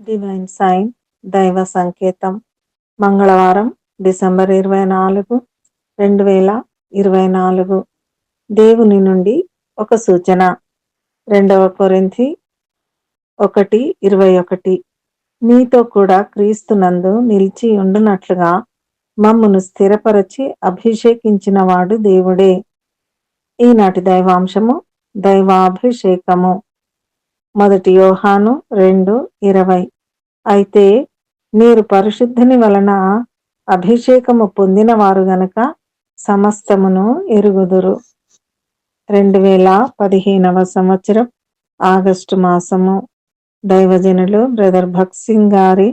Divine sign దైవ సంకేతం మంగళవారం డిసెంబర్ ఇరవై నాలుగు రెండు వేల ఇరవై నాలుగు దేవుని నుండి ఒక సూచన. రెండవ కొరింథి ఒకటి ఇరవై ఒకటి. మీతో కూడా క్రీస్తునందు నిలిచి ఉండునట్లుగా మమ్మును స్థిరపరచి అభిషేకించిన వాడు దేవుడే. ఈనాటి దైవాంశము దైవాభిషేకము. మొదటి యోహాను రెండు ఇరవై. అయితే మీరు పరిశుద్ధుని వలన అభిషేకము పొందిన వారు గనక సమస్తమును ఎరుగుదురు. రెండు వేల పదిహేనవ సంవత్సరం ఆగస్టు మాసము. దైవజనులు బ్రదర్ భక్త్ సింగ్ గారి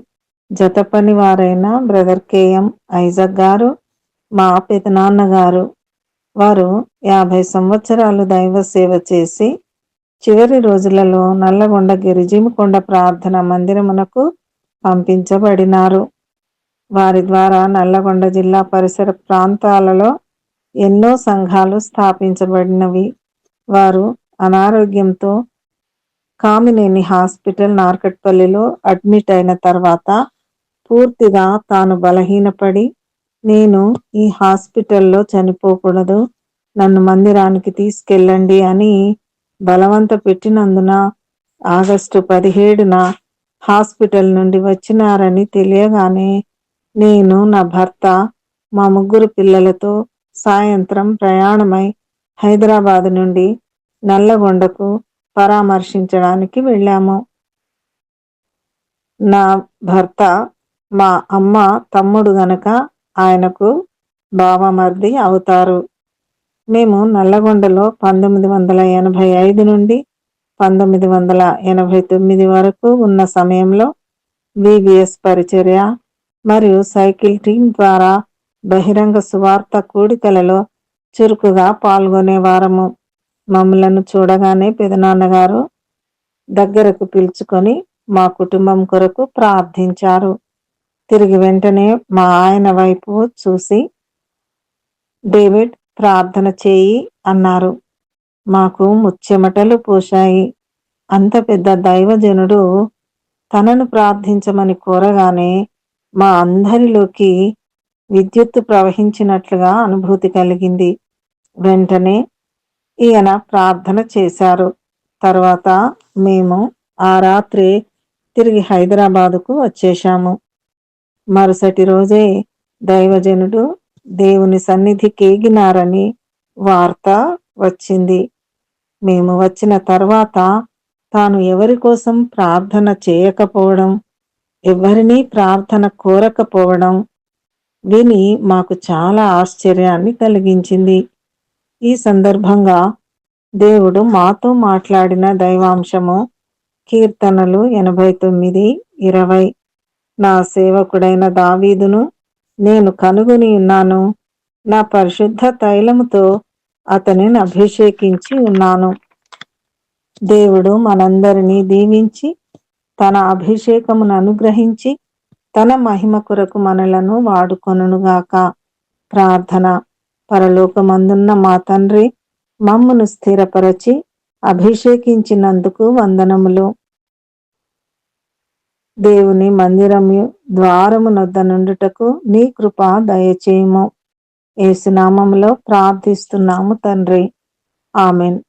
జత పని వారైన బ్రదర్ కేఎం ఐజక్ గారు మా పెదనాన్న గారు వారు యాభై సంవత్సరాలు దైవ సేవ చేసి చివరి రోజులలో నల్లగొండ గిరిజీమికొండ ప్రార్థన మందిరమునకు పంపించబడినారు. వారి ద్వారా నల్లగొండ జిల్లా పరిసర ప్రాంతాలలో ఎన్నో సంఘాలు స్థాపించబడినవి. వారు అనారోగ్యంతో కామినేని హాస్పిటల్ నార్కట్పల్లిలో అడ్మిట్ అయిన తర్వాత పూర్తిగా తాను బలహీనపడి నేను ఈ హాస్పిటల్లో చనిపోకూడదు నన్ను మందిరానికి తీసుకెళ్ళండి అని బలవంత పెట్టినందున ఆగస్టు పదిహేడున హాస్పిటల్ నుండి వచ్చినారని తెలియగానే నేను నా భర్త మా ముగ్గురు పిల్లలతో సాయంత్రం ప్రయాణమై హైదరాబాద్ నుండి నల్లగొండకు పరామర్శించడానికి వెళ్ళాము. నా భర్త మా అమ్మ తమ్ముడు గనక ఆయనకు బావమర్ది అవుతారు. మేము నల్లగొండలో పంతొమ్మిది వందల ఎనభై ఐదు నుండి పంతొమ్మిది వందల ఎనభై తొమ్మిది వరకు ఉన్న సమయంలో వివిఎస్ పరిచర్య మరియు సైకిల్ టీం ద్వారా బహిరంగ సువార్త కూడికలలో చురుకుగా పాల్గొనేవారము మమ్మలను చూడగానే పెదనాన్నగారు దగ్గరకు పిలుచుకొని మా కుటుంబం కొరకు ప్రార్థించారు. తిరిగి వెంటనే మా ఆయన వైపు చూసి డేవిడ్ ప్రార్థన చేయి అన్నారు. మాకు ముచ్చెమటలు పోశాయి. అంత పెద్ద దైవజనుడు తనను ప్రార్థించమని కోరగానే మా అందరిలోకి విద్యుత్తు ప్రవహించినట్లుగా అనుభూతి కలిగింది. వెంటనే ఈయన ప్రార్థన చేశారు. తర్వాత మేము ఆ రాత్రి తిరిగి హైదరాబాదుకు వచ్చేశాము. మరుసటి రోజే దైవజనుడు దేవుని సన్నిధికేగినారని వార్త వచ్చింది. మేము వచ్చిన తర్వాత తాను ఎవరి కోసం ప్రార్థన చేయకపోవడం ఎవరినీ ప్రార్థన కోరకపోవడం విని మాకు చాలా ఆశ్చర్యాన్ని కలిగించింది. ఈ సందర్భంగా దేవుడు మాతో మాట్లాడిన దైవాంశము కీర్తనలు ఎనభై తొమ్మిది ఇరవై. నా సేవకుడైన దావీదును నేను కనుగొని ఉన్నాను. నా పరిశుద్ధ తైలముతో అతనిని అభిషేకించి ఉన్నాను. దేవుడు మనందరినీ దీవించి తన అభిషేకమును అనుగ్రహించి తన మహిమ కొరకు మనలను వాడుకొనుగాక ప్రార్థన. పరలోకమందున్న మా తండ్రి మమ్మును స్థిరపరచి అభిషేకించినందుకు వందనములు. దేవుని మందిరము ద్వారము నొద్ద నుండుటకు నీ కృప దయచేయము. ఏసునామంలో ప్రార్థిస్తున్నాము తండ్రి. ఆమెన్.